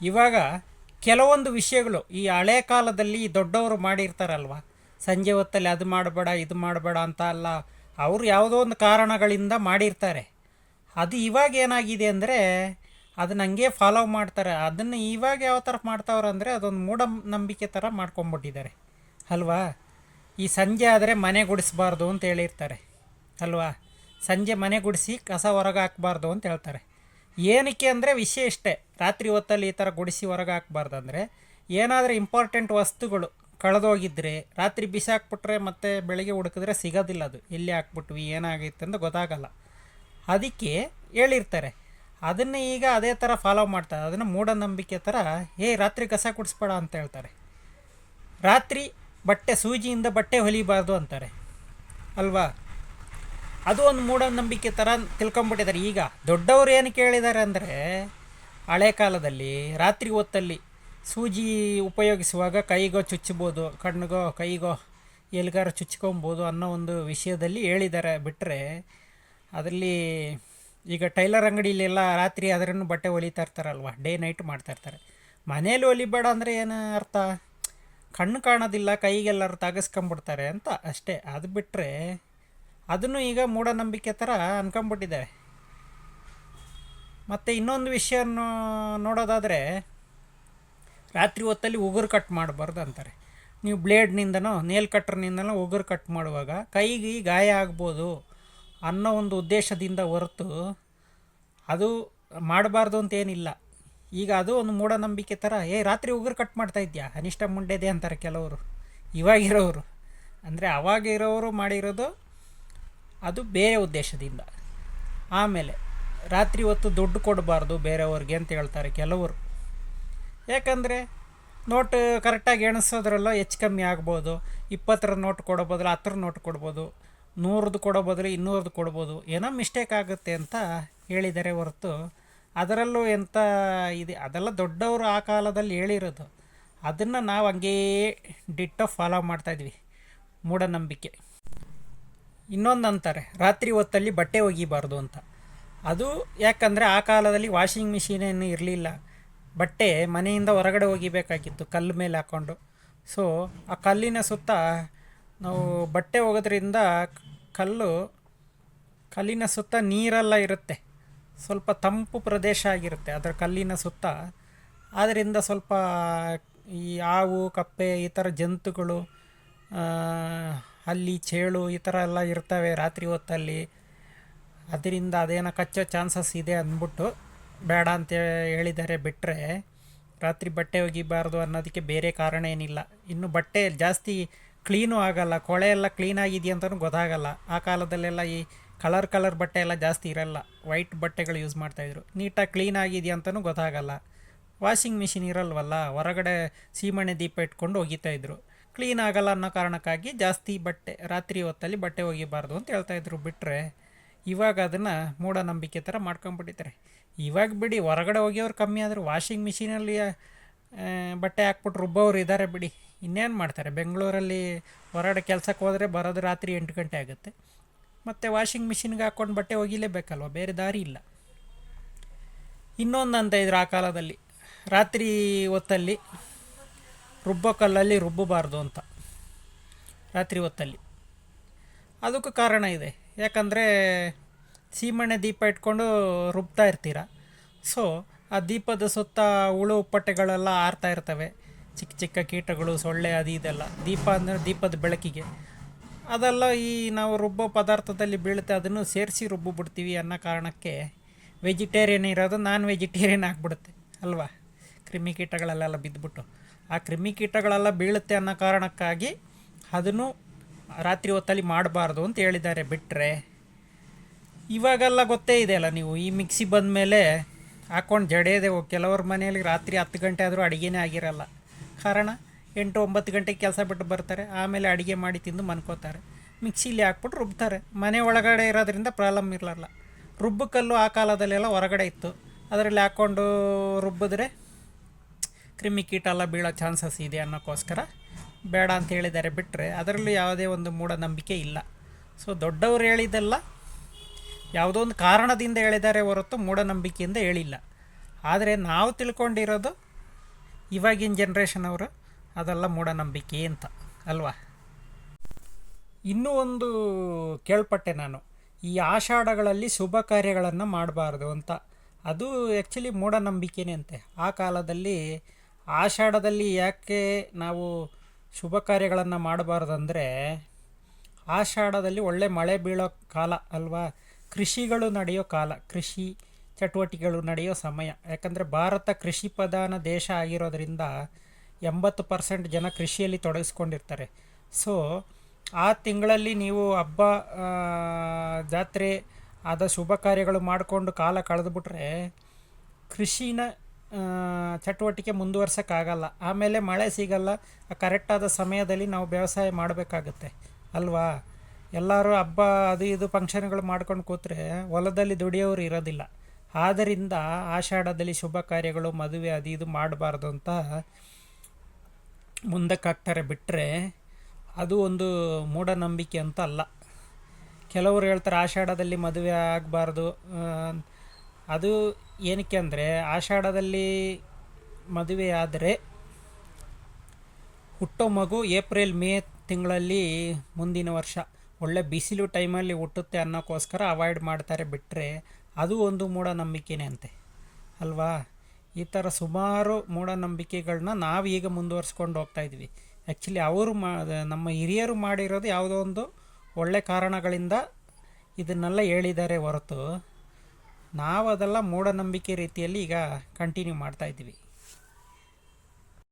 ಇವಾಗ ಕೆಲವೊಂದು ವಿಷಯಗಳು ಈ ಹಳೆ ಕಾಲದಲ್ಲಿ ದೊಡ್ಡವರು ಮಾಡಿರ್ತಾರಲ್ವ? ಸಂಜೆ ಹೊತ್ತಲ್ಲಿ ಅದು ಮಾಡಬೇಡ, ಇದು ಮಾಡಬೇಡ ಅಂತ ಅಲ್ಲ, ಅವರು ಯಾವುದೋ ಒಂದು ಕಾರಣಗಳಿಂದ ಮಾಡಿರ್ತಾರೆ. ಅದು ಇವಾಗ ಏನಾಗಿದೆ ಅಂದರೆ ಅದನ್ನ ಹಂಗೆ ಫಾಲೋ ಮಾಡ್ತಾರೆ. ಅದನ್ನು ಇವಾಗ ಯಾವ ಥರ ಮಾಡ್ತಾವ್ರೆ ಅಂದರೆ ಅದೊಂದು ಮೂಢನಂಬಿಕೆ ಥರ ಮಾಡ್ಕೊಂಬಿಟ್ಟಿದ್ದಾರೆ. ಅಲ್ವಾ? ಈ ಸಂಜೆ ಆದರೆ ಮನೆ ಗುಡಿಸ್ಬಾರ್ದು ಅಂತ ಹೇಳಿರ್ತಾರೆ. ಅಲ್ವಾ? ಸಂಜೆ ಮನೆ ಗುಡಿಸಿ ಕಸ ಹೊರಗೆ ಹಾಕ್ಬಾರ್ದು ಅಂತ ಹೇಳ್ತಾರೆ. ಏನಕ್ಕೆ ಅಂದರೆ ವಿಷಯ ಇಷ್ಟೇ. ರಾತ್ರಿ ಹೊತ್ತಲ್ಲಿ ಈ ಥರ ಗುಡಿಸಿ ಹೊರಗೆ ಹಾಕ್ಬಾರ್ದು ಅಂದರೆ ಏನಾದರೂ ಇಂಪಾರ್ಟೆಂಟ್ ವಸ್ತುಗಳು ಕಳೆದೋಗಿದ್ರೆ, ರಾತ್ರಿ ಬಿಸಾಕ್ಬಿಟ್ರೆ ಮತ್ತೆ ಬೆಳಗ್ಗೆ ಹುಡುಕಿದ್ರೆ ಸಿಗೋದಿಲ್ಲ ಅದು. ಎಲ್ಲಿ ಹಾಕ್ಬಿಟ್ವಿ, ಏನಾಗೈತೆ ಅಂತ ಗೊತ್ತಾಗಲ್ಲ. ಅದಕ್ಕೆ ಹೇಳಿರ್ತಾರೆ. ಅದನ್ನು ಈಗ ಅದೇ ಥರ ಫಾಲೋ ಮಾಡ್ತಾರೆ. ಅದನ್ನು ಮೂಢನಂಬಿಕೆ ಥರ ಏಯ್ ರಾತ್ರಿ ಕಸ ಕುಡಿಸ್ಬೇಡ ಅಂತ ಹೇಳ್ತಾರೆ. ರಾತ್ರಿ ಬಟ್ಟೆ ಸೂಜಿಯಿಂದ ಬಟ್ಟೆ ಹೊಲಿಬಾರ್ದು ಅಂತಾರೆ. ಅಲ್ವಾ? ಅದು ಒಂದು ಮೂಢನಂಬಿಕೆ ಥರ ತಿಳ್ಕೊಂಬಿಟ್ಟಿದ್ದಾರೆ ಈಗ ದೊಡ್ಡವರು ಏನು ಕೇಳಿದ್ದಾರೆ ಅಂದರೆ, ಹಳೆ ಕಾಲದಲ್ಲಿ ರಾತ್ರಿ ಹೊತ್ತಲ್ಲಿ ಸೂಜಿ ಉಪಯೋಗಿಸುವಾಗ ಕೈಗೋ ಚುಚ್ಚಬೋದು ಕಣ್ಣಿಗೋ ಕೈಗೋ ಎಲ್ಗಾರ ಚುಚ್ಕೊಬೋದು ಅನ್ನೋ ಒಂದು ವಿಷಯದಲ್ಲಿ ಹೇಳಿದ್ದಾರೆ ಬಿಟ್ಟರೆ ಅದರಲ್ಲಿ ಈಗ ಟೈಲರ್ ಅಂಗಡಿಲೆಲ್ಲ ರಾತ್ರಿ ಅದರನ್ನು ಬಟ್ಟೆ ಹೊಲಿತಾ ಇರ್ತಾರಲ್ವ, ಡೇ ನೈಟ್ ಮಾಡ್ತಾ ಇರ್ತಾರೆ. ಮನೇಲಿ ಹೊಲಿಬೇಡ ಅಂದರೆ ಏನು ಅರ್ಥ? ಕಣ್ಣು ಕಾಣೋದಿಲ್ಲ, ಕೈಗೆಲ್ಲರೂ ತಾಗಿಸ್ಕೊಂಬಿಡ್ತಾರೆ ಅಂತ ಅಷ್ಟೇ. ಅದು ಬಿಟ್ಟರೆ ಅದನ್ನು ಈಗ ಮೂಢನಂಬಿಕೆ ಥರ ಅನ್ಕೊಂಬಿಟ್ಟಿದ್ದಾರೆ ಮತ್ತು ಇನ್ನೊಂದು ವಿಷಯ ನೋಡೋದಾದರೆ, ರಾತ್ರಿ ಹೊತ್ತಲ್ಲಿ ಉಗುರು ಕಟ್ ಮಾಡಬಾರ್ದು ಅಂತಾರೆ. ನೀವು ಬ್ಲೇಡ್ನಿಂದನೋ, ನೇಲ್ ಕಟ್ರ್ನಿಂದನೋ ಉಗುರು ಕಟ್ ಮಾಡುವಾಗ ಕೈಗೆ ಗಾಯ ಆಗ್ಬೋದು ಅನ್ನೋ ಒಂದು ಉದ್ದೇಶದಿಂದ ಹೊರತು ಅದು ಮಾಡಬಾರ್ದು ಅಂತೇನಿಲ್ಲ ಈಗ ಅದು ಒಂದು ಮೂಢನಂಬಿಕೆ ಥರ, ಏ, ರಾತ್ರಿ ಉಗುರು ಕಟ್ ಮಾಡ್ತಾ ಇದೆಯಾ ಅನಿಷ್ಟ ಮುಂಡೆದೆ ಅಂತಾರೆ ಕೆಲವರು. ಇವಾಗಿರೋರು. ಅಂದರೆ ಅವಾಗಿರೋರು ಮಾಡಿರೋದು ಅದು ಬೇರೆ ಉದ್ದೇಶದಿಂದ. ಆಮೇಲೆ ರಾತ್ರಿ ಹೊತ್ತು ದುಡ್ಡು ಕೊಡಬಾರ್ದು ಬೇರೆಯವ್ರಿಗೆ ಅಂತ ಹೇಳ್ತಾರೆ ಕೆಲವರು. ಯಾಕಂದರೆ ನೋಟ್ ಕರೆಕ್ಟಾಗಿ ಎಣಿಸೋದ್ರಲ್ಲ ಹೆಚ್ಚು ಕಮ್ಮಿ ಆಗ್ಬೋದು. ಇಪ್ಪತ್ತರ ನೋಟ್ ಕೊಡೋ ಬದಲು ಹತ್ತರ ನೋಟ್ ಕೊಡ್ಬೋದು. ನೂರದ್ದು ಕೊಡೋ ಬದಲು ಇನ್ನೂರದ್ದು ಕೊಡ್ಬೋದು. ಏನೋ ಮಿಸ್ಟೇಕ್ ಆಗುತ್ತೆ ಅಂತ ಹೇಳಿದ್ದಾರೆ ಹೊರತು ಅದರಲ್ಲೂ ಎಂಥ ಇದೆ? ಅದೆಲ್ಲ ದೊಡ್ಡವರು ಆ ಕಾಲದಲ್ಲಿ ಹೇಳಿರೋದು. ಅದನ್ನು ನಾವು ಹಂಗೇ ಡಿಟ್ಟ ಫಾಲೋ ಮಾಡ್ತಾಯಿದ್ವಿ ಮೂಢನಂಬಿಕೆ. ಇನ್ನೊಂದು ಅಂತಾರೆ ರಾತ್ರಿ ಹೊತ್ತಲ್ಲಿ ಬಟ್ಟೆ ಒಗಿಬಾರ್ದು ಅಂತ. ಅದು ಯಾಕಂದರೆ ಆ ಕಾಲದಲ್ಲಿ ವಾಷಿಂಗ್ ಮಿಷಿನ್ ಏನು ಇರಲಿಲ್ಲ. ಬಟ್ಟೆ ಮನೆಯಿಂದ ಹೊರಗಡೆ ಒಗಿಬೇಕಾಗಿತ್ತು, ಕಲ್ಲು ಮೇಲೆ ಹಾಕ್ಕೊಂಡು ಸೊ ಆ ಕಲ್ಲಿನ ಸುತ್ತ ನಾವು ಬಟ್ಟೆ ಒಗೋದ್ರಿಂದ ಕಲ್ಲು, ಕಲ್ಲಿನ ಸುತ್ತ ನೀರೆಲ್ಲ ಇರುತ್ತೆ. ಸ್ವಲ್ಪ ತಂಪು ಪ್ರದೇಶ ಆಗಿರುತ್ತೆ ಅದರ ಕಲ್ಲಿನ ಸುತ್ತ. ಆದ್ದರಿಂದ ಸ್ವಲ್ಪ ಈ ಹಾವು ಕಪ್ಪೆ ಈ ಥರ ಜಂತುಗಳು ಆ, ಹಲ್ಲಿ ಚೇಳು ಈ ಥರ ಎಲ್ಲ ಇರ್ತವೆ ರಾತ್ರಿ ಹೊತ್ತಲ್ಲಿ. ಅದರಿಂದ ಅದೇನೋ ಕಚ್ಚೋ ಚಾನ್ಸಸ್ ಇದೆ ಅಂದ್ಬಿಟ್ಟು ಬೇಡ ಅಂತ ಹೇಳಿದ್ದಾರೆ ಬಿಟ್ಟರೆ ರಾತ್ರಿ ಬಟ್ಟೆ ಒಗಿಬಾರ್ದು ಅನ್ನೋದಕ್ಕೆ ಬೇರೆ ಕಾರಣ ಏನಿಲ್ಲ. ಇನ್ನು ಬಟ್ಟೆ ಜಾಸ್ತಿ ಕ್ಲೀನು ಆಗಲ್ಲ ಕೊಳೆ ಎಲ್ಲ ಕ್ಲೀನ್ ಅಂತಲೂ ಗೊತ್ತಾಗಲ್ಲ. ಆ ಕಾಲದಲ್ಲೆಲ್ಲ ಈ ಕಲರ್ ಕಲರ್ ಬಟ್ಟೆ ಎಲ್ಲ ಜಾಸ್ತಿ ಇರಲ್ಲ. ವೈಟ್ ಬಟ್ಟೆಗಳು ಯೂಸ್ ಮಾಡ್ತಾಯಿದ್ರು ನೀಟಾಗಿ ಕ್ಲೀನ್ ಅಂತಲೂ ಗೊತ್ತಾಗಲ್ಲ. ವಾಷಿಂಗ್ ಮಿಷಿನ್ ಇರಲ್ವಲ್ಲ ಹೊರಗಡೆ ಸೀಮಣೆ ದೀಪ ಇಟ್ಕೊಂಡು ಒಗಿತಾಯಿದ್ರು ಕ್ಲೀನ್ ಆಗಲ್ಲ ಅನ್ನೋ ಕಾರಣಕ್ಕಾಗಿ ಜಾಸ್ತಿ ಬಟ್ಟೆ, ರಾತ್ರಿ ಹೊತ್ತಲ್ಲಿ ಬಟ್ಟೆ ಒಗಿಬಾರ್ದು ಅಂತ ಹೇಳ್ತಾಯಿದ್ರು ಬಿಟ್ಟರೆ ಇವಾಗ ಅದನ್ನು ಮೂಢನಂಬಿಕೆ ಥರ ಮಾಡ್ಕೊಂಬಿಟ್ಟಿದ್ದಾರೆ. ಇವಾಗ ಬಿಡಿ, ಹೊರಗಡೆ ಹೋಗಿಯವ್ರು ಕಮ್ಮಿ ಆದರೂ ವಾಷಿಂಗ್ ಮಿಷಿನಲ್ಲಿ ಬಟ್ಟೆ ಹಾಕ್ಬಿಟ್ಟು ರುಬ್ಬೋರು ಇದ್ದಾರೆ ಬಿಡಿ. ಇನ್ನೇನು ಮಾಡ್ತಾರೆ? ಬೆಂಗಳೂರಲ್ಲಿ ಹೊರಗಡೆ ಕೆಲಸಕ್ಕೆ ಹೋದರೆ ಬರೋದು ರಾತ್ರಿ ಎಂಟು ಗಂಟೆ ಆಗುತ್ತೆ. ಮತ್ತು ವಾಷಿಂಗ್ ಮಿಷಿನ್ಗೆ ಹಾಕ್ಕೊಂಡು ಬಟ್ಟೆ ಒಗಿಲೇಬೇಕಲ್ವ? ಬೇರೆ ದಾರಿ ಇಲ್ಲ. ಇನ್ನೊಂದು ಅಂತ ಇದ್ರು ಆ ಕಾಲದಲ್ಲಿ. ರಾತ್ರಿ ಹೊತ್ತಲ್ಲಿ ರುಬ್ಬೋ ಕಲ್ಲಲ್ಲಿ ರುಬ್ಬಬಾರ್ದು ಅಂತ. ರಾತ್ರಿ ಹೊತ್ತಲ್ಲಿ. ಅದಕ್ಕೂ ಕಾರಣ ಇದೆ. ಯಾಕಂದರೆ ಸೀಮೆಣ್ಣೆ ದೀಪ ಇಟ್ಕೊಂಡು ರುಬ್ತಾ ಇರ್ತೀರ? ಸೊ ಆ ದೀಪದ ಸುತ್ತ ಹುಳು ಉಪ್ಪಟ್ಟೆಗಳೆಲ್ಲ ಆರ್ತಾ ಇರ್ತವೆ. ಚಿಕ್ಕ ಚಿಕ್ಕ ಕೀಟಗಳು, ಸೊಳ್ಳೆ, ಅದು ಇದೆಲ್ಲ. ದೀಪ ಅಂದರೆ ದೀಪದ ಬೆಳಕಿಗೆ. ಅದೆಲ್ಲ ಈ ನಾವು ರುಬ್ಬೋ ಪದಾರ್ಥದಲ್ಲಿ ಬೀಳುತ್ತೆ, ಅದನ್ನು ಸೇರಿಸಿ ರುಬ್ಬು ಬಿಡ್ತೀವಿ ಅನ್ನೋ ಕಾರಣಕ್ಕೆ ವೆಜಿಟೇರಿಯನ್ ಇರೋದು ನಾನ್ ವೆಜಿಟೇರಿಯನ್ ಆಗಿಬಿಡುತ್ತೆ, ಅಲ್ವಾ? ಕ್ರಿಮಿಕೀಟಗಳೆಲ್ಲ ಬಿದ್ದುಬಿಟ್ಟು. ಆ ಕ್ರಿಮಿಕೀಟಗಳೆಲ್ಲ ಬೀಳುತ್ತೆ ಅನ್ನೋ ಕಾರಣಕ್ಕಾಗಿ ಅದನ್ನು ರಾತ್ರಿ ಹೊತ್ತಲ್ಲಿ ಮಾಡಬಾರ್ದು ಅಂತ ಹೇಳಿದ್ದಾರೆ ಬಿಟ್ಟರೆ ಇವಾಗೆಲ್ಲ ಗೊತ್ತೇ ಇದೆಯಲ್ಲ ನೀವು ಈ ಮಿಕ್ಸಿ ಬಂದ ಮೇಲೆ ಹಾಕ್ಕೊಂಡು ಜಡೆಯದೆ ಕೆಲವ್ರ ಮನೆಯಲ್ಲಿ ರಾತ್ರಿ ಹತ್ತು ಗಂಟೆ ಆದರೂ ಅಡುಗೆನೇ ಆಗಿರಲ್ಲ. ಕಾರಣ ಎಂಟು ಒಂಬತ್ತು ಗಂಟೆಗೆ ಕೆಲಸ ಬಿಟ್ಟು ಬರ್ತಾರೆ. ಆಮೇಲೆ ಅಡುಗೆ ಮಾಡಿ ತಿಂದು ಮನ್ಕೋತಾರೆ. ಮಿಕ್ಸಿಲಿ ಹಾಕ್ಬಿಟ್ಟು ರುಬ್ತಾರೆ. ಮನೆ ಒಳಗಡೆ ಇರೋದ್ರಿಂದ ಪ್ರಾಬ್ಲಮ್ ಇರಲ್ಲ ರುಬ್ಬಕಲ್ಲು ಆ ಕಾಲದಲ್ಲೆಲ್ಲ ಹೊರಗಡೆ ಇತ್ತು. ಅದರಲ್ಲಿ ಹಾಕ್ಕೊಂಡು ರುಬ್ಬಿದ್ರೆ ಕ್ರಿಮಿಕೀಟ ಎಲ್ಲ ಬೀಳೋ ಚಾನ್ಸಸ್ ಇದೆ ಅನ್ನೋಕ್ಕೋಸ್ಕರ ಬೇಡ ಅಂತ ಹೇಳಿದ್ದಾರೆ ಬಿಟ್ಟರೆ ಅದರಲ್ಲೂ ಯಾವುದೇ ಒಂದು ಮೂಢನಂಬಿಕೆ ಇಲ್ಲ. ಸೊ ದೊಡ್ಡವರು ಹೇಳಿದ್ದೆಲ್ಲ ಯಾವುದೋ ಒಂದು ಕಾರಣದಿಂದ ಹೇಳಿದ್ದಾರೆ ಹೊರತು ಮೂಢನಂಬಿಕೆಯಿಂದ ಹೇಳಿಲ್ಲ. ಆದರೆ ನಾವು ತಿಳ್ಕೊಂಡಿರೋದು ಇವಾಗಿನ ಜನ್ರೇಷನ್ ಅವರು ಅದೆಲ್ಲ ಮೂಢನಂಬಿಕೆ ಅಂತ, ಅಲ್ವಾ? ಇನ್ನೂ ಒಂದು ಕೇಳ್ಪಟ್ಟೆ ನಾನು, ಈ ಆಷಾಢಗಳಲ್ಲಿ ಶುಭ ಕಾರ್ಯಗಳನ್ನು ಮಾಡಬಾರ್ದು ಅಂತ. ಅದು ಆ್ಯಕ್ಚುಲಿ ಮೂಢನಂಬಿಕೆನೇ ಅಂತೆ. ಆ ಕಾಲದಲ್ಲಿ ಆಷಾಢದಲ್ಲಿ ಯಾಕೆ ನಾವು ಶುಭ ಕಾರ್ಯಗಳನ್ನು ಮಾಡಬಾರ್ದಂದರೆ, ಆಷಾಢದಲ್ಲಿ ಒಳ್ಳೆ ಮಳೆ ಬೀಳೋ ಕಾಲ ಅಲ್ವಾ? ಕೃಷಿಗಳು ನಡೆಯೋ ಕಾಲ, ಕೃಷಿ ಚಟುವಟಿಕೆಗಳು ನಡೆಯೋ ಸಮಯ. ಯಾಕಂದರೆ ಭಾರತ ಕೃಷಿ ಪ್ರಧಾನ ದೇಶ ಆಗಿರೋದ್ರಿಂದ ಎಂಬತ್ತು ಪರ್ಸೆಂಟ್ ಜನ ಕೃಷಿಯಲ್ಲಿ ತೊಡಗಿಸ್ಕೊಂಡಿರ್ತಾರೆ. ಸೊ ಆ ತಿಂಗಳಲ್ಲಿ ನೀವು ಹಬ್ಬ ಜಾತ್ರೆ ಆದ ಶುಭ ಕಾರ್ಯಗಳು ಮಾಡಿಕೊಂಡು ಕಾಲ ಕಳೆದುಬಿಟ್ರೆ ಕೃಷಿನ ಚಟುವಟಿಕೆ ಮುಂದುವರ್ಸೋಕ್ಕಾಗಲ್ಲ. ಆಮೇಲೆ ಮಳೆ ಸಿಗಲ್ಲ ಕರೆಕ್ಟಾದ ಸಮಯದಲ್ಲಿ ನಾವು ವ್ಯವಸಾಯ ಮಾಡಬೇಕಾಗುತ್ತೆ. ಅಲ್ವಾ? ಎಲ್ಲರೂ ಹಬ್ಬ ಅದು ಇದು ಫಂಕ್ಷನ್ಗಳು ಮಾಡ್ಕೊಂಡು ಕೂತ್ರೆ ಹೊಲದಲ್ಲಿ ದುಡಿಯೋರು ಇರೋದಿಲ್ಲ. ಆದ್ದರಿಂದ ಆಷಾಢದಲ್ಲಿ ಶುಭ ಕಾರ್ಯಗಳು, ಮದುವೆ ಅದು ಇದು ಮಾಡಬಾರ್ದು ಅಂತ ಮುಂದಕ್ಕಾಗ್ತಾರೆ. ಬಿಟ್ಟರೆ ಅದು ಒಂದು ಮೂಢನಂಬಿಕೆ ಅಂತ ಅಲ್ಲ. ಕೆಲವರು ಹೇಳ್ತಾರೆ ಆಷಾಢದಲ್ಲಿ ಮದುವೆ ಆಗಬಾರ್ದು ಅದು ಏನಕ್ಕೆ ಅಂದರೆ ಆಷಾಢದಲ್ಲಿ ಮದುವೆ ಆದರೆ ಹುಟ್ಟೋ ಮಗು ಏಪ್ರಿಲ್ ಮೇ ತಿಂಗಳಲ್ಲಿ ಮುಂದಿನ ವರ್ಷ. ಒಳ್ಳೆ ಬಿಸಿಲು ಟೈಮಲ್ಲಿ ಹುಟ್ಟುತ್ತೆ ಅನ್ನೋಕ್ಕೋಸ್ಕರ ಅವಾಯ್ಡ್ ಮಾಡ್ತಾರೆ ಬಿಟ್ಟರೆ ಅದು ಒಂದು ಮೂಢನಂಬಿಕೆನೇ ಅಂತೆ ಅಲ್ವಾ? ಈ ಥರ ಸುಮಾರು ಮೂಢನಂಬಿಕೆಗಳನ್ನ ನಾವು ಈಗ ಮುಂದುವರ್ಸ್ಕೊಂಡು ಹೋಗ್ತಾ ಇದ್ವಿ. ಆ್ಯಕ್ಚುಲಿ ಅವರು ಮಾ, ನಮ್ಮ ಹಿರಿಯರು ಮಾಡಿರೋದು ಯಾವುದೋ ಒಂದು ಒಳ್ಳೆ ಕಾರಣಗಳಿಂದ ಇದನ್ನೆಲ್ಲ ಹೇಳಿದ್ದಾರೆ ಹೊರತು ನಾವು ಅದೆಲ್ಲ ಮೂಢನಂಬಿಕೆ ರೀತಿಯಲ್ಲಿ ಈಗ ಕಂಟಿನ್ಯೂ ಮಾಡ್ತಾ ಇದ್ದೀವಿ.